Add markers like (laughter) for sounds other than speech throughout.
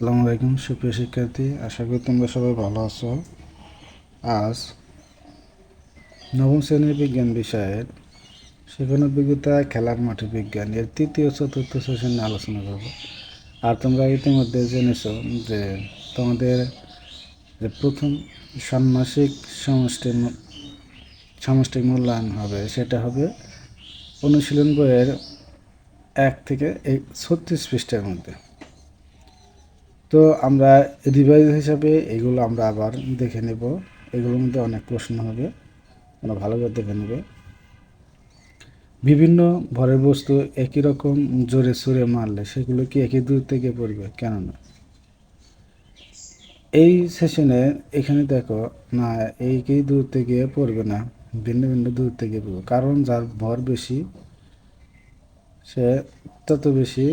আসসালামু আলাইকুম, সুপ্রিয় শিক্ষার্থী। আশা করি তোমরা সবাই ভালো আছো। আজ নবম শ্রেণির বিজ্ঞান বিষয়ের শিক্ষণ অভিজ্ঞতা, খেলার মাঠে বিজ্ঞান এর তৃতীয় চতুর্থ সেশন নিয়ে আলোচনা করব। আর তোমরা ইতিমধ্যে জেনেছ যে তোমাদের যে প্রথম ষান্মাসিক সমষ্টি সামষ্টিক মূল্যায়ন হবে, সেটা হবে অনুশীলন বইয়ের এক থেকে ছত্রিশ পৃষ্ঠার মধ্যে। তো আমরা রিভাইজ হিসাবে এগুলো আমরা আবার দেখে নেব। এগুলোর মধ্যে অনেক প্রশ্ন হবে। আমরা ভালো করে দেখে নেব। বিভিন্ন ভরের বস্তু একই রকম জোরে সুরে মারলে সেগুলো কি একই দূর থেকে পড়বে? কেন না? এই সেশনে এখানে দেখো, না, একই দূর থেকে পড়বে না, ভিন্ন ভিন্ন দূর থেকে পড়বে। কারণ যার ভর বেশি, সে তত বেশি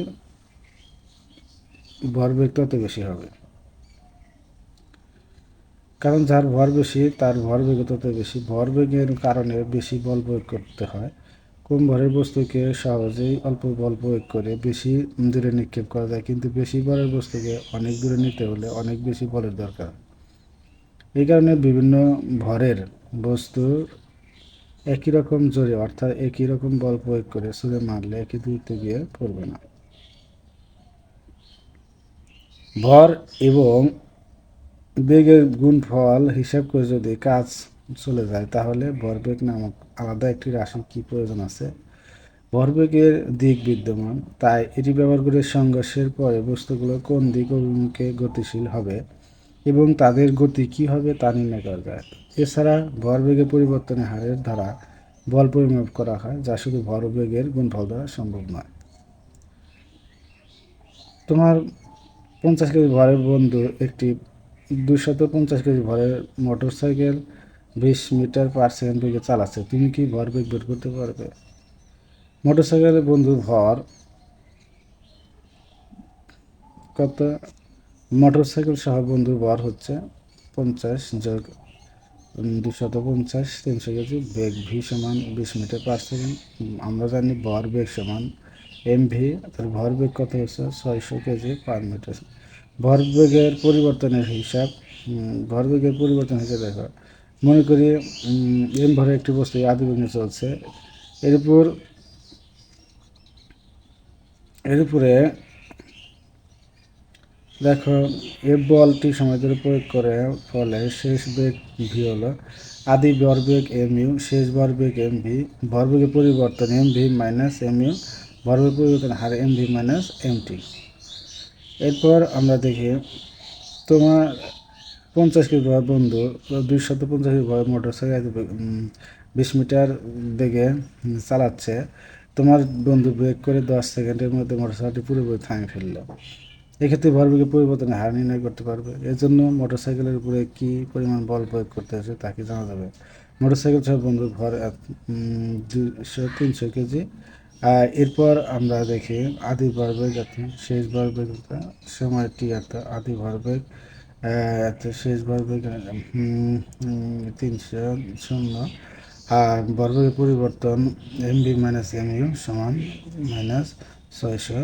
ভরবেগ তত বেশি হবে। কারণ যার ভর বেশি, তার ভরবেগ তত বেশি। ভরবেগের কারণে বেশি বল প্রয়োগ করতে হয়। কম ভরের বস্তুকে সহজেই অল্প বল প্রয়োগ করে বেশি দূরে নিক্ষেপ করা যায়, কিন্তু বেশি ভরের বস্তুকে অনেক দূরে নিতে হলে অনেক বেশি বলের দরকার। এই কারণে বিভিন্ন ভরের বস্তুর একই রকম জোরে, অর্থাৎ একই রকম বল প্রয়োগ করে ছুঁড়ে মারলে একই দূরত্বে গিয়ে পড়বে না। ভর এবং বেগের গুণফল হিসাব করে যদি কাজ চলে যায়, তাহলে ভরবেগ নামক আলাদা একটি রাশি কি প্রয়োজন আছে? ভরবেগের দিক বিদ্যমান, তাই এটি ব্যবহার করে সংঘর্ষের পরে বস্তুগুলো কোন দিক অভিমুখে গতিশীল হবে এবং তাদের গতি কি হবে তা নির্ণয় করা যায়। এছাড়া ভরবেগের পরিবর্তনের হারের দ্বারা বল পরিমাপ করা হয়, যা শুধু ভরবেগের গুণফল দ্বারা সম্ভব নয়। তোমার পঞ্চাশ কেজি ভরের বন্ধু, একটি দুশত পঞ্চাশ কেজি ভরের মোটর সাইকেল বিশ মিটার পার সেকেন্ড বেগে চালাচ্ছে। তুমি কি ভর বেগ বের করতে পারবে? মোটর সাইকেলের বন্ধুর ভর কত? মোটর সাইকেল সহ বন্ধুর ভর হচ্ছে পঞ্চাশ যোগ দুশত পঞ্চাশ, তিনশো কেজি বেগ ভি সমান বিশ মিটার পার সেকেন্ড আমরা জানি ভর বেগ সমান এম ভি তার ভর বেগ কত হচ্ছে? ছয়শো কেজি পার মিটার ভরবেগের পরিবর্তনের হিসাব ভরবেগের পরিবর্তন হিসেবে দেখো। মনে করি এম ভরে একটি বস্তু আদি বেগে চলছে। এর উপর, এর উপরে দেখো, এ বলটি সময় প্রয়োগ করে ফলে শেষ বেগ ভি হলো আদি ভরবেগ এম ইউ শেষ ভরবেগ এম ভি ভরবেগের পরিবর্তন M V minus M U ভরবেগ পরিবর্তন হার M V minus M T এরপর আমরা দেখি তোমার পঞ্চাশ কেজি ভর বন্ধু দুইশত পঞ্চাশ কেজি ভর মোটর সাইকেল বিশ মিটার বেগে চালাচ্ছে। তোমার বন্ধু ব্রেক করে দশ সেকেন্ডের মধ্যে মোটর সাইকেলটি পুরোপুরি থামিয়ে ফেলল। এক্ষেত্রে ভরবেগের পরিবর্তনের হার নির্ণয় করতে পারবে। এর জন্য মোটর সাইকেলের উপরে কী পরিমাণ বল প্রয়োগ করতে হচ্ছে তাকে জানা যাবে? মোটর সাইকেল সহ বন্ধুর ভর দুশো তিনশো কেজি এরপর আমরা দেখি আদি ভরবেগ শেষ ভরবেগ সময়টি অর্থাৎ আদি ভরবেগ শেষ ভরবেগ তিনশো শূন্য। আর ভরবেগের পরিবর্তন M B minus M U সমান মাইনাস ছয়শো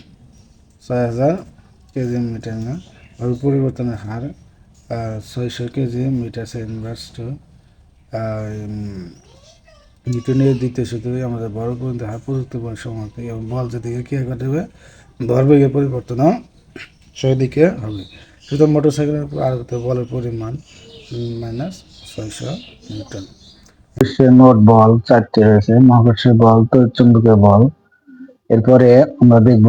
(clears throat) ছয় হাজার কেজি মিটার না। পরিবর্তনের হার ছয়শো KG metre second verse two নিউটনের দ্বিতীয় সূত্রে আমাদের বড় পর্যন্ত হার প্রযুক্ত বল সমাপ্তি এবং বল যেদিকে কী ঘটবে ভরবেগের পরিবর্তনও সেদিকে হবে। সুতরাং মোটর সাইকেলের উপর আরোপিত বলের পরিমাণ মাইনাস ছয়শো নিউটন। মহাকর্ষের মোট বল চারটি রয়েছে মহাকর্ষের বল, তড়িৎচুম্বকীয় বল। এরপরে আমরা দেখব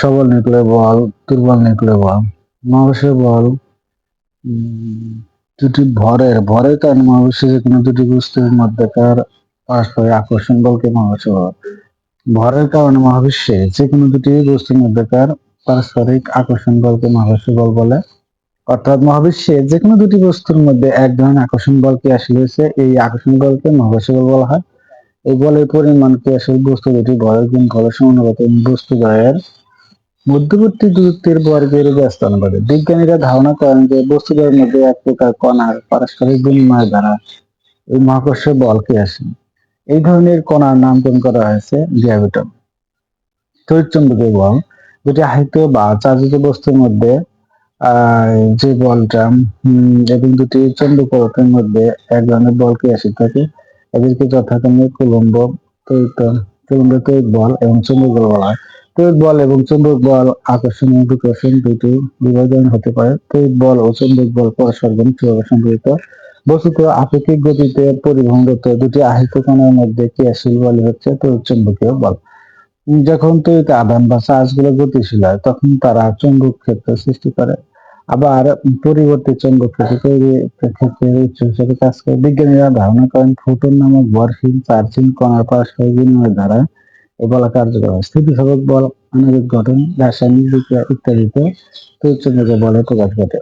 সবল নিউক্লিয় বল, দুর্বল নিউক্লিয় বল। মহাকর্ষের বল দুটি ভরের ভরের কারণে মহাকর্ষে যে কোনো দুটি বস্তুর মধ্যেকার পারস্পরিক আকর্ষণ বলকে বল। ভরের কারণে মহাবিশ্বে যে কোনো দুটি বস্তুর মধ্যেকার পারস্পরিক আকর্ষণ বলকে মহাকর্ষ বল বলে। অর্থাৎ মহাবিশ্বে যে কোনো দুটি বস্তুর মধ্যে এক ধরনের আকর্ষণ বল ক্রিয়াশীল হয়েছে এই আকর্ষণ বলকে মহাকর্ষ বল বলা হয়। এই বলের পরিমাণ কি আসলে বস্তু দুটি ভরের গুণ ফলের সমানুপাত বস্তু দ্বয়ের মধ্যবর্তী দূরত্বের বর্গের ব্যস্ত অনুপাতে বিজ্ঞানীরা ধারণা করেন যে বস্তুদ্বয়ের মধ্যে এক প্রকার কণার পারস্পরিক বিনিময় দ্বারা এই মহাকর্ষ বল ক্রিয়াশীল এই ধরনের কণার নামকরণ করা হয়েছে গ্র্যাভিটন তড়িৎ চুম্বকীয় বল দুটি আহিত বা চার্জিত বস্তুর মধ্যে যে বলটা এবং দুটি পদার্থের মধ্যে এক ধরনের বল ক্রিয়াশীল থাকে এদেরকে যথাক্রমে কুলম্ব তড়িৎ কুলম্ব তড়িৎ বল এবং বল বলা হয়। তড়িৎ বল এবং বল বিকর্ষণ দুটি বিভাজন হতে পারে। তড়িৎ বল ও বল পরস্পর সম্পর্কিত। বস্তুত আপেক্ষিক গতিতে দুটি আহিত কণার মধ্যে ক্রিয়াশীল বল হচ্ছে তড়িৎ চুম্বকীয় বল। যখন তড়িৎ আধান বা চার্জগুলো গতিশীল হয়, তখন তারা চুম্বক ক্ষেত্র সৃষ্টি করে। আবার পরিবর্তে চৌম্বক ক্ষেত্র উৎস হিসেবে কাজ করে। বিজ্ঞানীরা ধারণা করেন, ফোটন নামক বর্ষহীন চার্জিং কণার দ্বারা এই বলা কার্যকর। হয় স্থিতিস্থাপক বল আণবিক গঠন, রাসায়নিক বিক্রিয়া ইত্যাদিতে তড়িৎ চুম্বকীয় বলের প্রকাশ ঘটে।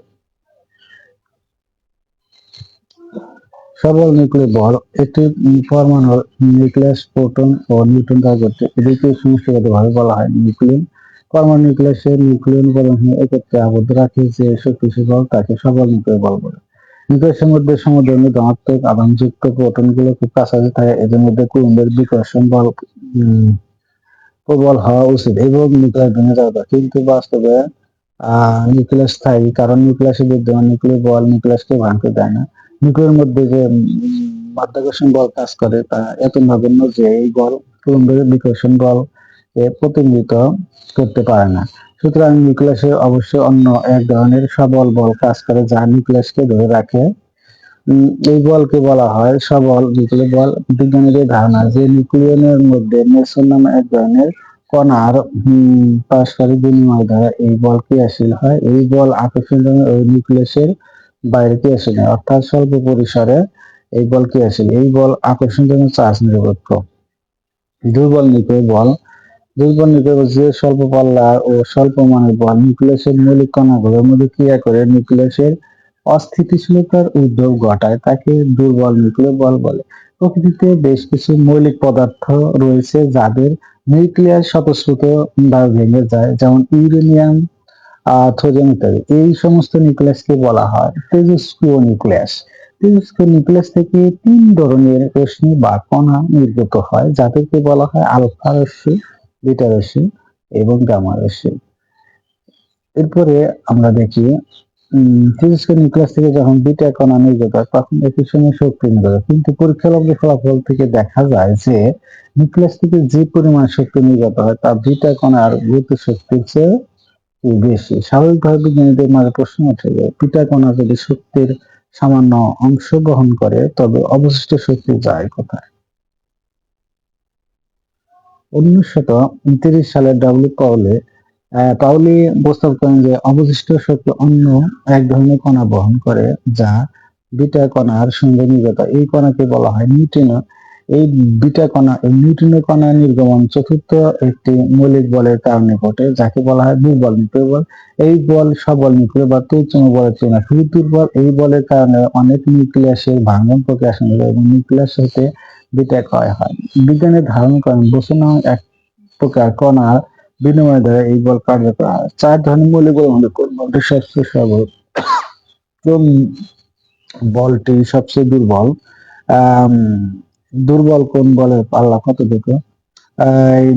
সবল নিউক্লিয় বল একটি পরমাণুর নিউক্লিয়াস, প্রোটন ও নিউট্রন দ্বারা গঠিত। এটিকে সমষ্টিগতভাবে বলা হয় নিউক্লিয়ন। পরমাণু নিউক্লিয়াসের নিউক্লিয়ন উপাদানসমূহ একত্রে আবদ্ধ রাখে যে শক্তিশালী বল তাকে সবল নিউক্লিয় বল বলে। নিউক্লিয়াসের মধ্যে সমুদ্রের ধনাত্মক, আধানযুক্ত প্রোটনগুলো খুব কাছাকাছি থাকে। এদের মধ্যে কুলম্বের বিকর্ষণ বল প্রবল হওয়া উচিত এবং নিউক্লিয়াস ভেঙে দরকার। কিন্তু বাস্তবে নিউক্লিয়াস স্থায়ী, কারণ নিউক্লিয়াসে বিদ্যমান নিউক্লিয় বল নিউক্লিয়াসকে ভাঙতে দেয় না নিউক্লিয়ার মধ্যে যে মাধ্যাকর্ষণ বল কাজ করে, তা এত নগণ্য যে এই বল কুলম্বের বিকর্ষণ বল প্রতিনিধিত্ব করতে পারে না সুতরাং নিউক্লিয়াসে অবশ্যই অন্য এক ধরনের সবল বল কাজ করে, যা নিউক্লিয়াসকে ধরে রাখে এই বলকে বলা হয় সবল নিউক্লিয় বল বিজ্ঞানীদের ধারণা যে নিউক্লিয়নের মধ্যে মেসন নামে এক ধরনের কণার পারস্পরিক বিনিময় দ্বারা এই বল ক্রিয়াশীল হয়। এই বল আকর্ষণ ওই নিউক্লিয়াসের বাইরে ক্রিয়াশীল হয়, অর্থাৎ স্বল্প পরিসরে এই বল ক্রিয়াশীল। এই বল আকর্ষণ জন্য চার্জ নিরপেক্ষ। দুর্বল নিউক্লিয় বল। দুর্বল নিউক্লিয় যে স্বল্প পাল্লা ও স্বল্প মানের বল নিউক্লিয়াসের মৌলিক কণাগুলোর মধ্যে ক্রিয়া করে নিউক্লিয়াসের অস্থিতিশীলতার উদ্ভব ঘটায়, তাকে দুর্বল নিউক্লিয় বল। বলে প্রকৃতিতে বেশ কিছু মৌলিক পদার্থ রয়েছে যাদের নিউক্লিয়ার স্বতঃস্ফূর্ত বা ভেঙে যায়, যেমন ইউরেনিয়াম থোরিয়াম ইত্যাদি। এই সমস্ত নিউক্লিয়াসকে বলা হয় তেজস্ক্রিয় নিউক্লিয়াস তেজস্ক্রিয় নিউক্লিয়াস থেকে তিন ধরনের রশ্মি বা কণা নির্গত হয়, যাদেরকে বলা হয় আলফা রশ্মি, বিটা রশ্মি এবং গামা রশ্মি। এরপরে আমরা দেখি তেজস্ক্রিয় নিউক্লিয়াস থেকে যখন বিটা কণা নির্গত হয় তখন একই সঙ্গে শক্তি নির্গত কিন্তু পরীক্ষালব্ধ ফলাফল থেকে দেখা যায় যে নিউক্লিয়াস থেকে যে পরিমাণ শক্তি নির্গত হয় তা বিটা কণার গতি শক্তির চেয়ে বেশি। স্বাভাবিকভাবে বিজ্ঞানীদের মাঝে প্রশ্ন ওঠে যে বিটা কণা যদি শক্তির সামান্য অংশ করে তবে অবশিষ্ট শক্তি যায় কোথায়? উনত্রিশ সালে ডাব্লিউ আহ, পাউলি প্রস্তাব করেন যে অবশিষ্ট শক্তি অন্য এক ধরনের কণা বহন করে যা বিটা কণার সঙ্গে নির্গত এই কণাকে বলা হয় নিউট্রিনো। এই বিটা কণা, এই নিউট্রিনো কণা নির্গমন চতুর্থ একটি মৌলিক বলের কারণে ঘটে, যাকে বলা হয় দুর্বল নিউক্লিয় বল। এই বল সবল নিউক্লিয় বা তৈচম বলের তুলনায় খুবই দুর্বল। এই বলের কারণে অনেক নিউক্লিয়াসের ভাঙন প্রক্রিয়া হয় এবং নিউক্লিয়াস হতে বিটা ক্ষয় হয়। বিজ্ঞানের ধারণ করেন বসু এক প্রকার কণার বিনিময় দ্বারা এই বল কার্যকর হয় চার ধরনের মৌলিক বল মধ্যে কোন বলটি সবচেয়ে সবল কোন বলটি সবচেয়ে দুর্বল। দুর্বল কোন বলের পাল্লা কতটুকু?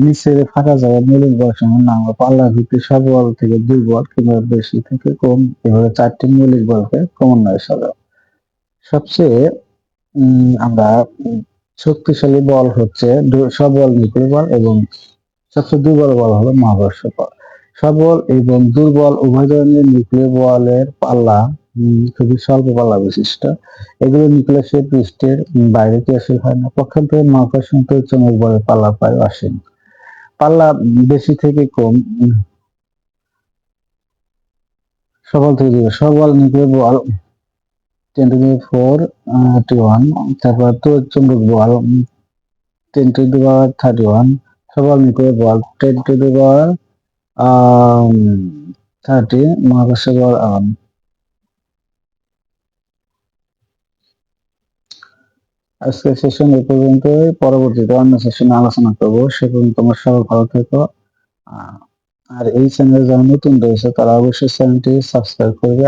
নিচের ফাঁকা জায়গা মৌলিক বল সমান নাম পাল্লা ভিত্তি সবল থেকে দুর্বল কিংবা বেশি থেকে কম। এভাবে চারটি মৌলিক বলকে ক্রমান্বয়ে সাজা সবচেয়ে আমরা শক্তিশালী বল হচ্ছে সবল নিউক্লিয় বল এবং সবচেয়ে দুর্বল বল হলো মহাকর্ষ বল। সবল এবং দুর্বল উভয় ধরনের নিউক্লিয় বলের পাল্লা খুবই স্বল্প পাল্লা বিশিষ্ট। এগুলো নিউক্লিয়াসের পৃষ্ঠের বাইরে ক্রিয়াশীল হয় না? পক্ষান্তরে মহাকর্ষণ চমক বলের পাল্লা প্রায় অসীম। পাল্লা বেশি থেকে কম সবল থেকে সবল নিউক্লিয় বল ten to forty one তারপর তো চুম্বক বল টেন টু থার্টি ওয়ান সবল নিউক্লিয় বল ten to the power thirty মহাকর্ষ বল সেশন এ পরবর্তীতে অন্য সেশনে আলোচনা করব। সে পর্যন্ত তোমার সবাই ভালো থেকো। আর এই চ্যানেলে যারা নতুন রয়েছে, তারা অবশ্যই চ্যানেলটি সাবস্ক্রাইব করবে।